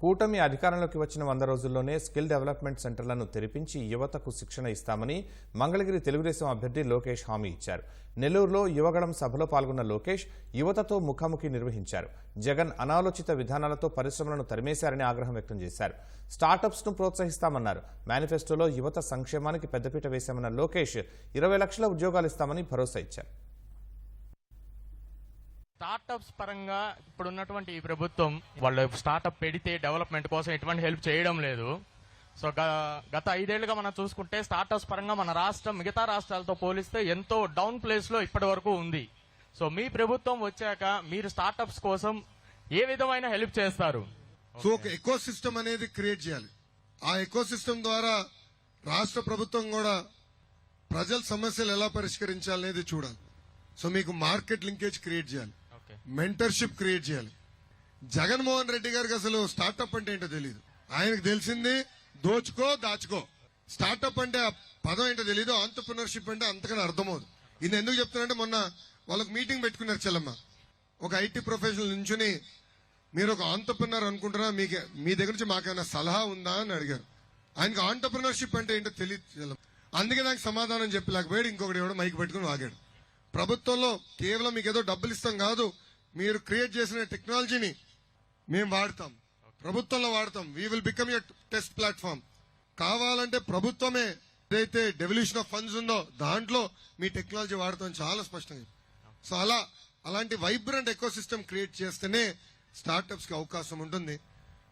కూటమి అధికారంలోకి వచ్చిన వంద రోజుల్లోనే స్కిల్ డెవలప్మెంట్ సెంటర్లను తెరిపించి యువతకు శిక్షణ ఇస్తామని మంగళగిరి తెలుగుదేశం అభ్యర్థి లోకేష్ హామీ ఇచ్చారు. నెల్లూరులో యువగళం సభలో పాల్గొన్న లోకేష్ యువతతో ముఖాముఖి నిర్వహించారు. జగన్ అనాలోచిత విధానాలతో పరిశ్రమలను తరిమేశారని ఆగ్రహం వ్యక్తం చేశారు. స్టార్టప్స్ను ప్రోత్సహిస్తామన్నారు. మేనిఫెస్టోలో యువత సంక్షేమానికి పెద్దపీట వేశామన్న లోకేష్ ఇరవై లక్షల ఉద్యోగాలు ఇస్తామని భరోసా ఇచ్చారు. స్టార్టప్స్ పరంగా ఇప్పుడు ఉన్నటువంటి ఈ ప్రభుత్వం వాళ్ళు స్టార్టప్ పెడితే డెవలప్మెంట్ కోసం ఎటువంటి హెల్ప్ చేయడం లేదు. సో గ- గత ఐదేళ్ళుగా మనం చూసుకుంటే స్టార్టప్స్ పరంగా మన రాష్ట్రం మిగతా రాష్ట్రాలతో పోలిస్తే ఎంతో డౌన్ ప్లేస్లో ఇప్పటి వరకు ఉంది. సో మీ ప్రభుత్వం వచ్చాక మీరు స్టార్టప్స్ కోసం ఏ విధమైన హెల్ప్ చేస్తారు? సో ఒక ఎకో సిస్టమ్ అనేది క్రియేట్ చేయాలి. ఆ ఎకో సిస్టమ్ ద్వారా రాష్ట్ర ప్రభుత్వం కూడా ప్రజల సమస్యలు ఎలా పరిష్కరించాలనేది చూడాలి. సో మీకు మార్కెట్ లింకేజ్ క్రియేట్ చేయాలి. మెంటర్షిప్ క్రియేట్ చేయాలి. జగన్మోహన్ రెడ్డి గారికి అసలు స్టార్టప్ అంటే ఏంటో తెలియదు ఆయనకు తెలిసింది దోచుకో దాచుకో. స్టార్టప్ అంటే ఆ పదం ఏంటో తెలియదు ఆంటర్ప్రినర్షిప్ అంటే అంతకన్నా అర్థమవుదు. ఇది ఎందుకు చెప్తున్నానంటే మొన్న వాళ్ళకి మీటింగ్ పెట్టుకున్నారు చెల్లమ్మ. ఒక ఐటీ ప్రొఫెషనల్ నుంచుని మీరు ఒక ఆంటర్ప్రినర్ అనుకుంటున్నా మీకు మీ దగ్గర నుంచి మాకేమైనా సలహా ఉందా? అని అడిగారు. ఆయనకు ఆంటర్ప్రినర్షిప్ అంటే ఏంటో తెలియదు అందుకే నాకు సమాధానం చెప్పలేకపోయాడు. ఇంకొకటి ఎవడో మైక్ పెట్టుకుని వాగాడు. ప్రభుత్వంలో కేవలం మీకు ఏదో డబ్బులు ఇస్తాం కాదు మీరు క్రియేట్ చేసిన టెక్నాలజీని మేము వాడతాం. ప్రభుత్వంలో వాడతాం. We will become a test platform కావాలంటే ప్రభుత్వమే ఏదైతే డెవల్యూషన్ ఆఫ్ ఫండ్స్ ఉందో దాంట్లో మీ టెక్నాలజీ వాడతాం. చాలా స్పష్టంగా సో అలా అలాంటి వైబ్రెంట్ ఎకో సిస్టమ్ క్రియేట్ చేస్తేనే స్టార్టప్స్కి అవకాశం ఉంటుంది.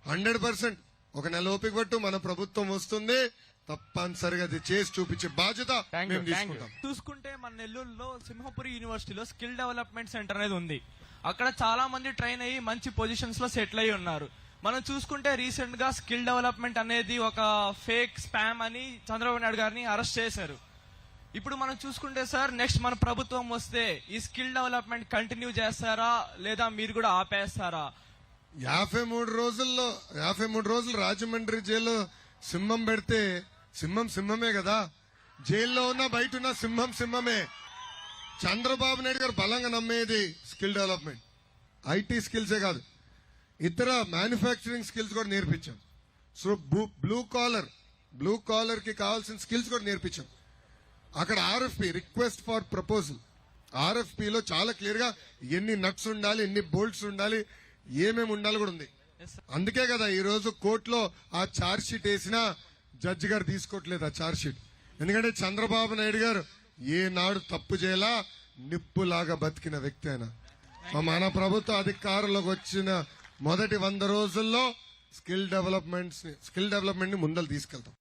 హండ్రెడ్ పర్సెంట్ ఒక నెల ఓపిక పట్టు మన ప్రభుత్వం వస్తుంది. తప్పనిసరిగా అది చేసి చూపించే బాధ్యత మేము. తీసుకుంటాం. చూసుకుంటే మన నెల్లూరులో సింహపురి యూనివర్సిటీలో స్కిల్ డెవలప్మెంట్ సెంటర్ అనేది ఉంది. అక్కడ చాలా మంది ట్రైన్ అయ్యి మంచి పొజిషన్స్లో సెటిల్ అయ్యి ఉన్నారు. మనం చూసుకుంటే రీసెంట్గా స్కిల్ డెవలప్మెంట్ అనేది ఒక ఫేక్ స్పామ్ అని చంద్రబాబు నాయుడు గారిని అరెస్ట్ చేశారు. ఇప్పుడు మనం చూసుకుంటే సార్ నెక్స్ట్ మన ప్రభుత్వం వస్తే ఈ స్కిల్ డెవలప్మెంట్ కంటిన్యూ చేస్తారా? లేదా మీరు కూడా ఆపేస్తారా? యాభై మూడు రోజుల్లో యాభై మూడు రోజులు రాజమండ్రి జైల్లో సింహం పెడితే సింహం సింహమే కదా? జైల్లో ఉన్న బయట ఉన్న సింహం సింహమే. చంద్రబాబు నాయుడు గారు బలంగా నమ్మేది స్కిల్ డెవలప్మెంట్. ఐటీ స్కిల్సే కాదు. ఇతర మ్యానుఫ్యాక్చరింగ్ స్కిల్స్ కూడా నేర్పించాం. సో బ్లూ కాలర్ బ్లూ కాలర్కి కావాల్సిన స్కిల్స్ కూడా నేర్పించాం. అక్కడ RFP request for proposal RFP లో చాలా క్లియర్గా ఎన్ని నట్స్ ఉండాలి ఎన్ని బోల్ట్స్ ఉండాలి ఏమేమి ఉండాలి కూడా ఉంది. అందుకే కదా ఈ రోజు కోర్టులో ఆ చార్జ్ షీట్ వేసినా జడ్జి గారు తీసుకోవట్లేదు ఆ చార్జ్ షీట్ ఎందుకంటే చంద్రబాబు నాయుడు గారు ఏనాడు తప్పు చేయలా నిప్పులాగా బతికిన వ్యక్తి ఆయన. మన ప్రభుత్వ అధికారంలోకి వచ్చిన మొదటి వంద రోజుల్లో స్కిల్ డెవలప్మెంట్స్ స్కిల్ డెవలప్మెంట్ని ముందలు తీసుకెళ్తాం.